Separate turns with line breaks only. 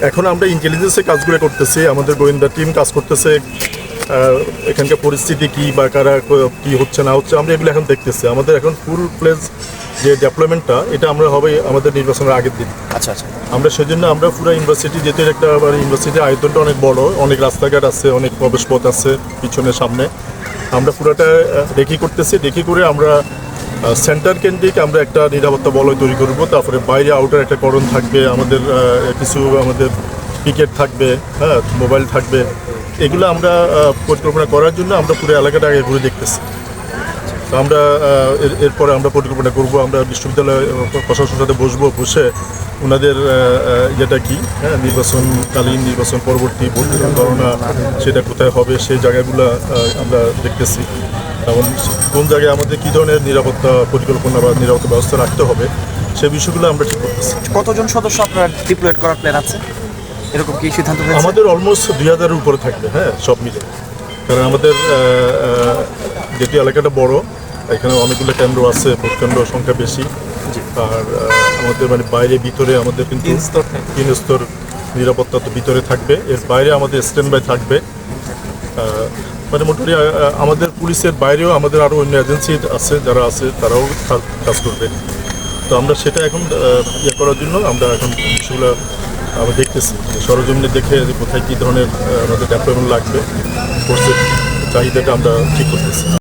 এখন আমরা ইন্টেলিজেন্সে কাজগুলো করতেছি আমাদের গোয়েন্দা টিম কাজ করতেছে এখানকার পরিস্থিতি কি বা কারা ক- হচ্ছে না হচ্ছে আমরা এগুলো এখন দেখতেছি। আমাদের এখন ফুল প্লেস যে ডেভেলপমেন্টটা এটা আমরা হবে আমাদের নির্বাচনের আগের দিন।
আচ্ছা আচ্ছা।
আমরা সেজন্য আমরা পুরো ইউনিভার্সিটি যেতে একটা মানে ইউনিভার্সিটির আয়তনটা অনেক বড় অনেক রাস্তাঘাট আছে অনেক প্রবেশপথ আছে পিছনে সামনে। আমরা পুরোটা রেখি করতেছি রেখি করে আমরা সেন্টার কেন্দ্রিক আমরা একটা নিরাপত্তা বলয় তৈরি করব, তারপরে বাইরে আউটার একটা করণ থাকবে, আমাদের কিছু আমাদের পিকেট থাকবে হ্যাঁ মোবাইল থাকবে। এগুলো আমরা পরিকল্পনা করার জন্য আমরা পুরো এলাকাটা আগে ঘুরে দেখতেছি। তো আমরা এর- এরপরে আমরা পরিকল্পনা করব, আমরা বিশ্ববিদ্যালয় প্রশাসনের সাথে বসবো, বসে ওনাদের যেটা কি হ্যাঁ নির্বাচনকালীন, নির্বাচন পরবর্তী ভোট গণনা সেটা কোথায় হবে, সেই জায়গাগুলো আমরা দেখতেছি। এবং কোন জায়গায় আমাদের কী ধরনের নিরাপত্তা পরিকল্পনা বা নিরাপত্তা ব্যবস্থা রাখতে হবে সেই বিষয়গুলো আমরা ঠিক করতেছি।
কতজন সদস্য আপনার ডিপ্লয়েড করার প্ল্যান আছে? এরকম কি সিদ্ধান্ত
আমাদের অলমোস্ট দুই হাজারের উপরে থাকবে হ্যাঁ সব মিলে। কারণ আমাদের আহ, এলাকাটা বড় এখানে অনেকগুলো কেন্দ্র আছে ভোট কেন্দ্র সংখ্যা বেশি। আর আমাদের মানে বাইরে ভিতরে আমাদের কিন্তু
তিন স্তর
তিন স্তর নিরাপত্তা তো ভিতরে থাকবে। এর বাইরে আমাদের স্ট্যান্ড বাই থাকবে মানে মোটামুটি আমাদের পুলিশের বাইরেও আমাদের আরও অন্য এজেন্সি আছে, যারা আছে, তারাও কাজ করবে। তো আমরা সেটা এখন ইয়ে করার জন্য আমরা এখন বিষয়গুলো আমরা দেখতেছি। যে সরজমিনে দেখে যে কোথায় কী ধরনের আমাদের ডেভেলপমেন্ট লাগবে ফোর্সের চাহিদাটা আমরা ঠিক করতেছি।